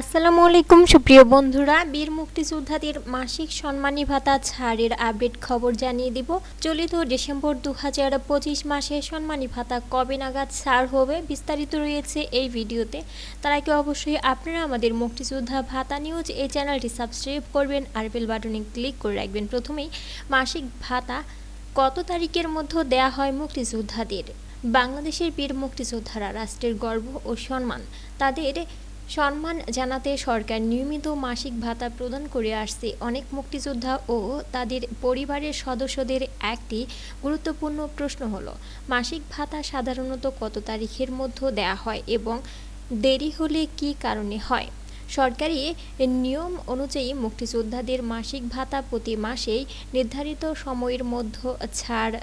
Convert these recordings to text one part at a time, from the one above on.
আসসালামু আলাইকুম, সুপ্রিয় বন্ধুরা। বীর মুক্তিযোদ্ধাদের মাসিক সম্মানী ভাতা ছাড়ের আপডেট খবর জানিয়ে দিব। চলিত ডিসেম্বর দু হাজার পঁচিশ মাসে সম্মানী ভাতা কবে নাগাদ ছাড় হবে বিস্তারিত রয়েছে এই ভিডিওতে। তার আগে অবশ্যই আপনারা আমাদের মুক্তিযোদ্ধা ভাতা নিউজ এই চ্যানেলটি সাবস্ক্রাইব করবেন আর বেল বাটনে ক্লিক করে রাখবেন। প্রথমেই, মাসিক ভাতা কত তারিখের মধ্যে দেয়া হয় মুক্তিযোদ্ধাদের? বাংলাদেশের বীর মুক্তিযোদ্ধারা রাষ্ট্রের গর্ব ও সম্মান। তাদের সম্মান জানাতে সরকার নিয়মিত মাসিক ভাতা প্রদান করে আসছে। অনেক মুক্তিযোদ্ধা ও তাদের পরিবারের সদস্যদের একটি গুরুত্বপূর্ণ প্রশ্ন হলো, মাসিক ভাতা সাধারণত কত তারিখের মধ্যে দেয়া হয় এবং দেরি হলে কি কারণে হয়? সরকারি নিয়ম অনুযায়ী মুক্তিযোদ্ধাদের মাসিক ভাতা প্রতি মাসেই নির্ধারিত সময়ের মধ্যে ছাড়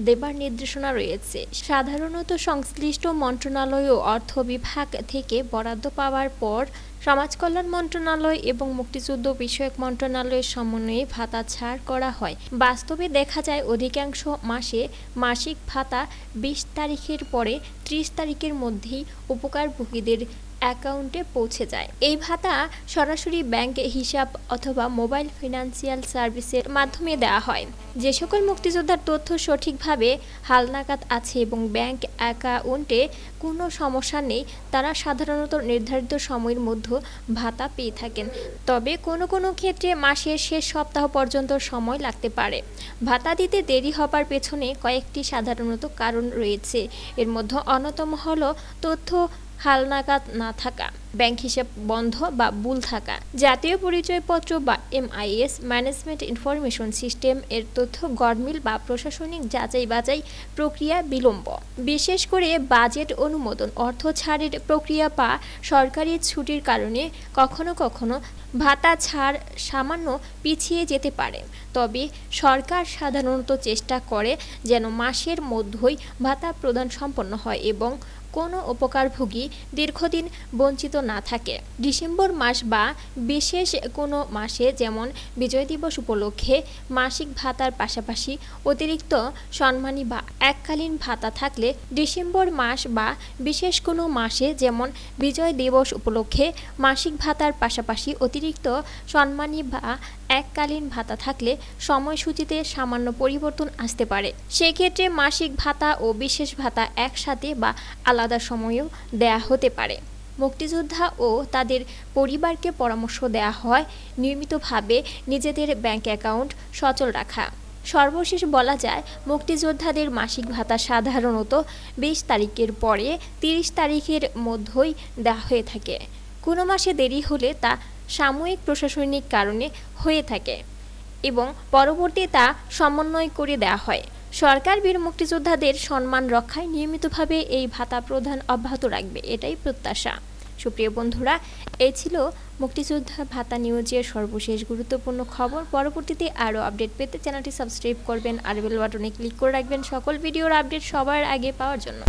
দেবার নির্দেশনা রয়েছে। সাধারণত সংশ্লিষ্ট মন্ত্রণালয় ও অর্থ বিভাগ থেকে বরাদ্দ পাওয়ার পর সমাজ কল্যাণ মন্ত্রণালয় এবং মুক্তিযুদ্ধ বিষয়ক মন্ত্রণালয়ের সমন্বয়ে ভাতা ছাড় করা হয়। বাস্তবে দেখা যায়, অধিকাংশ মাসে মাসিক ভাতা বিশ তারিখের পরে ত্রিশ তারিখের মধ্যেই উপকারভোগীদের অ্যাকাউন্টে পৌঁছে যায়। এই ভাতা সরাসরি ব্যাংক হিসাব অথবা মোবাইল ফিনান্সিয়াল সার্ভিসের মাধ্যমে দেওয়া হয়। যে সকল মুক্তিযোদ্ধার তথ্য সঠিকভাবে হালনাগাদ আছে এবং ব্যাংক অ্যাকাউন্টে কোনো সমস্যা নেই, তারা সাধারণত নির্ধারিত সময়ের মধ্যে ভাতা পেয়ে থাকেন। তবে কোনো কোনো ক্ষেত্রে মাসের শেষ সপ্তাহ পর্যন্ত সময় লাগতে পারে। ভাতা দিতে দেরি হবার পেছনে কয়েকটি সাধারণত কারণ রয়েছে। এর মধ্যে অন্যতম হলো তথ্য হালনাগাদ না থাকা। ব্যাংক হিসাব বন্ধ বা ভুল থাকা। জাতীয় পরিচয়পত্র বা এমআইএস ম্যানেজমেন্ট ইনফরমেশন সিস্টেম এর তথ্য গরমিল বা প্রশাসনিক যাচাই বাছাই প্রক্রিয়া বিলম্ব। বিশেষ করে বাজেট অনুমোদন, অর্থ ছাড়ের প্রক্রিয়া বা সরকারি ছুটির কারণে কখনো কখনো ভাতা ছাড় সামান্য পিছিয়ে যেতে পারে। তবে সরকার সাধারণত চেষ্টা করে যেন মাসের মধ্যেই ভাতা প্রদান সম্পন্ন হয় এবং কোনো উপকারভোগী দীর্ঘদিন বঞ্চিত না থাকে। ডিসেম্বর মাস বা বিশেষ কোনো মাসে যেমন বিজয় দিবস উপলক্ষে মাসিক ভাতার পাশাপাশি অতিরিক্ত সম্মানী বা এককালীন ভাতা থাকলে ডিসেম্বর মাস বা বিশেষ কোনো মাসে যেমন বিজয় দিবস উপলক্ষে মাসিক ভাতার পাশাপাশি অতিরিক্ত সম্মানী বা এককালীন ভাতা থাকলে সময়সূচিতে সামান্য পরিবর্তন আসতে পারে। সেক্ষেত্রে মাসিক ভাতা ও বিশেষ ভাতা একসাথে বা আলাদা সময়েও দেয়া হতে পারে। মুক্তিযোদ্ধা ও তাদের পরিবারকে পরামর্শ দেওয়া হয় নিয়মিতভাবে নিজেদের ব্যাংক অ্যাকাউন্ট সচল রাখা। সর্বশেষ বলা যায়, মুক্তিযোদ্ধাদের মাসিক ভাতা সাধারণত বিশ তারিখের পরে তিরিশ তারিখের মধ্যেই দেওয়া হয়ে থাকে। কোনো মাসে দেরি হলে তা সাময়িক প্রশাসনিক কারণে হয়ে থাকে এবং পরবর্তী তা সমন্বয় করে দেওয়া হয়। সরকার বীর মুক্তিযোদ্ধাদের সম্মান রক্ষায় নিয়মিতভাবে এই ভাতা প্রদান অব্যাহত রাখবে, এটাই প্রত্যাশা। সুপ্রিয় বন্ধুরা এই ছিল মুক্তিযোদ্ধা ভাতা নিউজের সর্বশেষ গুরুত্বপূর্ণ খবর। পরবর্তীতে আরও আপডেট পেতে চ্যানেলটি সাবস্ক্রাইব করবেন, আর বেল বাটনে ক্লিক করে রাখবেন সকল ভিডিওর আপডেট সবার আগে পাওয়ার জন্য।